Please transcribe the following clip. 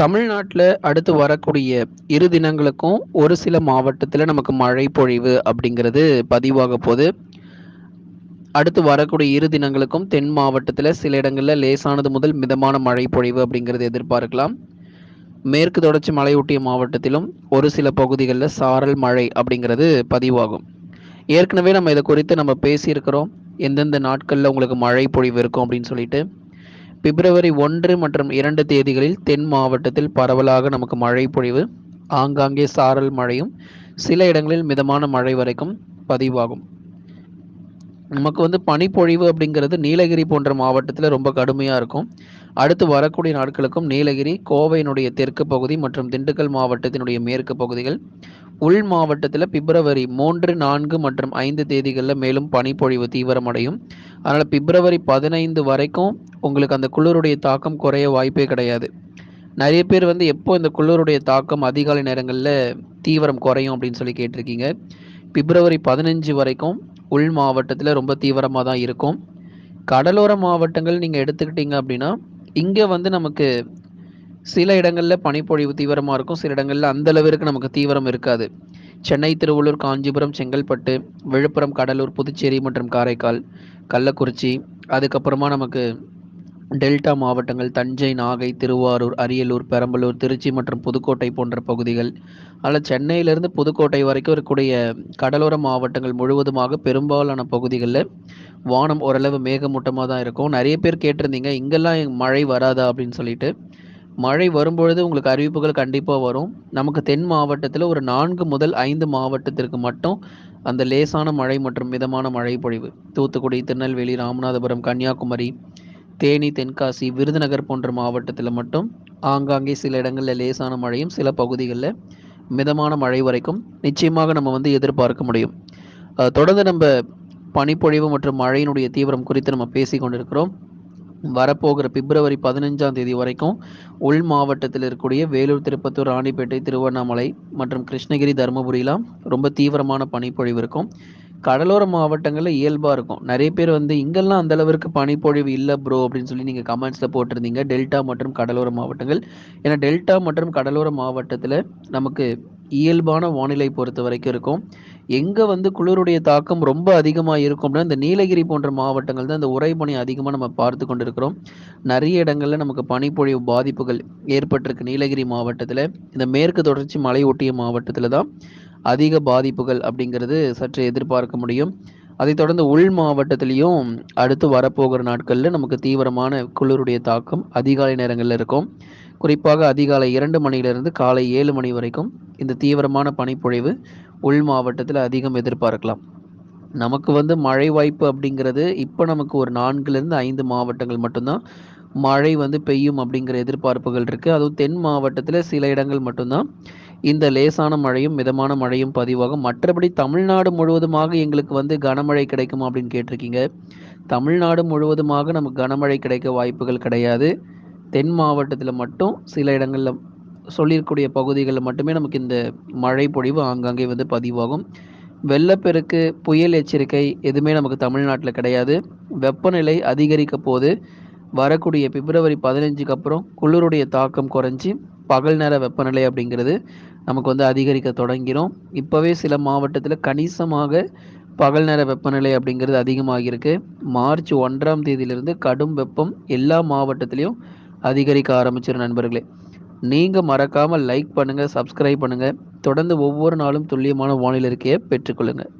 தமிழ்நாட்டில் அடுத்து வரக்கூடிய இரு தினங்களுக்கும் ஒரு சில மாவட்டத்தில் நமக்கு மழை பொழிவு அப்படிங்கிறது பதிவாக போகுது. அடுத்து வரக்கூடிய இரு தினங்களுக்கும் தென் மாவட்டத்தில் சில இடங்களில் லேசானது முதல் மிதமான மழை பொழிவு அப்படிங்கிறது எதிர்பார்க்கலாம். மேற்கு தொடர்ச்சி மலையொட்டிய மாவட்டத்திலும் ஒரு சில பகுதிகளில் சாரல் மழை அப்படிங்கிறது பதிவாகும். ஏற்கனவே நம்ம இதை குறித்து நம்ம பேசியிருக்கிறோம். எந்தெந்த நாட்களில் உங்களுக்கு மழை பொழிவு இருக்கும் அப்படின்னு சொல்லிட்டு. பிப்ரவரி ஒன்று மற்றும் இரண்டு தேதிகளில் தென் மாவட்டத்தில் பரவலாக நமக்கு மழை பொழிவு ஆங்காங்கே சாரல் மழையும் சில இடங்களில் மிதமான மழை வரைக்கும் பதிவாகும். நமக்கு வந்து பனிப்பொழிவு அப்படிங்கிறது நீலகிரி போன்ற மாவட்டத்தில் ரொம்ப கடுமையாக இருக்கும். அடுத்து வரக்கூடிய நாட்களுக்கும் நீலகிரி கோவையினுடைய தெற்கு பகுதி மற்றும் திண்டுக்கல் மாவட்டத்தினுடைய மேற்கு பகுதிகள் உள் மாவட்டத்தில் பிப்ரவரி மூன்று நான்கு மற்றும் ஐந்து தேதிகளில் மேலும் பனிப்பொழிவு தீவிரமடையும். அதனால் பிப்ரவரி பதினைந்து வரைக்கும் உங்களுக்கு அந்த குளிருடைய தாக்கம் குறைய வாய்ப்பே கிடையாது. நிறைய பேர் வந்து எப்போ இந்த குளிருடைய தாக்கம் அதிகாலை நேரங்களில் தீவிரம் குறையும் அப்படின்னு சொல்லி கேட்டிருக்கீங்க. பிப்ரவரி பதினஞ்சு வரைக்கும் உள் மாவட்டத்தில் ரொம்ப தீவிரமாக தான் இருக்கும். கடலோர மாவட்டங்கள் நீங்கள் எடுத்துக்கிட்டீங்க அப்படின்னா இங்கே வந்து நமக்கு சில இடங்களில் பனிப்பொழிவு தீவிரமாக இருக்கும். சில இடங்களில் அந்த அளவிற்கு நமக்கு தீவிரம் இருக்காது. சென்னை திருவள்ளூர் காஞ்சிபுரம் செங்கல்பட்டு விழுப்புரம் கடலூர் புதுச்சேரி மற்றும் காரைக்கால் கள்ளக்குறிச்சி அதுக்கப்புறமா நமக்கு டெல்டா மாவட்டங்கள் தஞ்சை நாகை திருவாரூர் அரியலூர் பெரம்பலூர் திருச்சி மற்றும் புதுக்கோட்டை போன்ற பகுதிகள். அதில் சென்னையிலிருந்து புதுக்கோட்டை வரைக்கும் இருக்கக்கூடிய கடலோர மாவட்டங்கள் முழுவதுமாக பெரும்பாலான பகுதிகளில் வானம் ஓரளவு மேகமூட்டமாக தான் இருக்கும். நிறைய பேர் கேட்டிருந்தீங்க இங்கெல்லாம் மழை வராதா? அப்படின்னு சொல்லிட்டு. மழை வரும்பொழுது உங்களுக்கு அறிவிப்புகள் கண்டிப்பாக வரும். நமக்கு தென் மாவட்டத்தில் ஒரு நான்கு முதல் ஐந்து மாவட்டத்திற்கு மட்டும் அந்த லேசான மழை மற்றும் மிதமான மழை பொழிவு. தூத்துக்குடி திருநெல்வேலி ராமநாதபுரம் கன்னியாகுமரி தேனி தென்காசி விருதுநகர் போன்ற மாவட்டத்தில் மட்டும் ஆங்காங்கே சில இடங்களில் லேசான மழையும் சில பகுதிகளில் மிதமான மழை வரைக்கும் நிச்சயமாக நம்ம வந்து எதிர்பார்க்க முடியும். தொடர்ந்து நம்ம பனிப்பொழிவு மற்றும் மழையினுடைய தீவிரம் குறித்து நம்ம பேசி கொண்டிருக்கிறோம். வரப்போகிற பிப்ரவரி பதினஞ்சாம் தேதி வரைக்கும் உள் மாவட்டத்தில் இருக்கக்கூடிய வேலூர் திருப்பத்தூர் ராணிப்பேட்டை திருவண்ணாமலை மற்றும் கிருஷ்ணகிரி தருமபுரியெலாம் ரொம்ப தீவிரமான பனிப்பொழிவு இருக்கும். கடலோர மாவட்டங்களில் இயல்பாக இருக்கும். நிறைய பேர் வந்து இங்கெல்லாம் அந்த அளவிற்கு பனிப்பொழிவு இல்லை ப்ரோ அப்படின்னு சொல்லி நீங்கள் கமெண்ட்ஸில் போட்டிருந்தீங்க. டெல்டா மற்றும் கடலோர மாவட்டங்கள். ஏன்னா டெல்டா மற்றும் கடலோர மாவட்டத்தில் நமக்கு இயல்பான வானிலை பொறுத்த வரைக்கும் இருக்கும். எங்கே வந்து குளிருடைய தாக்கம் ரொம்ப அதிகமாக இருக்கும்னா இந்த நீலகிரி போன்ற மாவட்டங்கள் தான் இந்த உறைபனி அதிகமாக நம்ம பார்த்து கொண்டிருக்கிறோம். நிறைய இடங்களில் நமக்கு பனிப்பொழிவு பாதிப்புகள் ஏற்பட்டிருக்கு நீலகிரி மாவட்டத்தில். இந்த மேற்கு தொடர்ச்சி மலை ஒட்டிய மாவட்டத்தில் தான். அதிக பாதிப்புகள் அப்படிங்கிறது சற்று எதிர்பார்க்க முடியும். அதைத் தொடர்ந்து உள் மாவட்டத்திலையும் அடுத்து வரப்போகிற நாட்களில் நமக்கு தீவிரமான குளிருடைய தாக்கம் அதிகாலை நேரங்களில் இருக்கும். குறிப்பாக அதிகாலை இரண்டு மணியிலிருந்து காலை ஏழு மணி வரைக்கும் இந்த தீவிரமான பனிப்பொழிவு உள் மாவட்டத்தில் அதிகம் எதிர்பார்க்கலாம். நமக்கு வந்து மழை வாய்ப்பு அப்படிங்கிறது இப்போ நமக்கு ஒரு நான்குலேருந்து ஐந்து மாவட்டங்கள் மட்டும்தான் மழை வந்து பெய்யும் அப்படிங்கிற எதிர்பார்ப்புகள் இருக்குது அதுவும் தென் மாவட்டத்தில் சில இடங்கள் மட்டும்தான். இந்த லேசான மழையும் மிதமான மழையும் பதிவாகும். மற்றபடி தமிழ்நாடு முழுவதுமாக எங்களுக்கு வந்து கனமழை கிடைக்குமா அப்படின்னு கேட்டிருக்கீங்க. தமிழ்நாடு முழுவதுமாக நமக்கு கனமழை கிடைக்க வாய்ப்புகள் கிடையாது. தென் மாவட்டத்தில் மட்டும் சில இடங்களில் சொல்லியிருக்கூடிய பகுதிகளில் மட்டுமே நமக்கு இந்த மழை பொழிவு ஆங்காங்கே வந்து பதிவாகும். வெள்ளப்பெருக்கு புயல் எச்சரிக்கை எதுவுமே நமக்கு தமிழ்நாட்டில் கிடையாது. வெப்பநிலை அதிகரிக்க போது வரக்கூடிய பிப்ரவரி பதினஞ்சுக்கு அப்புறம் குளிருடைய தாக்கம் குறைஞ்சி பகல் நேர வெப்பநிலை அப்படிங்கிறது நமக்கு வந்து அதிகரிக்க தொடங்கிடும் இப்போவே சில மாவட்டத்தில் கணிசமாக பகல் நேர வெப்பநிலை அப்படிங்கிறது அதிகமாகியிருக்கு. மார்ச் ஒன்றாம் தேதியிலிருந்து கடும் வெப்பம் எல்லா மாவட்டத்திலையும் அதிகரிக்க ஆரம்பிச்சிடும் நண்பர்களே. நீங்கள் மறக்காமல் லைக் பண்ணுங்கள் சப்ஸ்கிரைப் பண்ணுங்கள் தொடர்ந்து ஒவ்வொரு நாளும் துல்லியமான வானிலை இருக்கையை பெற்றுக்கொள்ளுங்கள்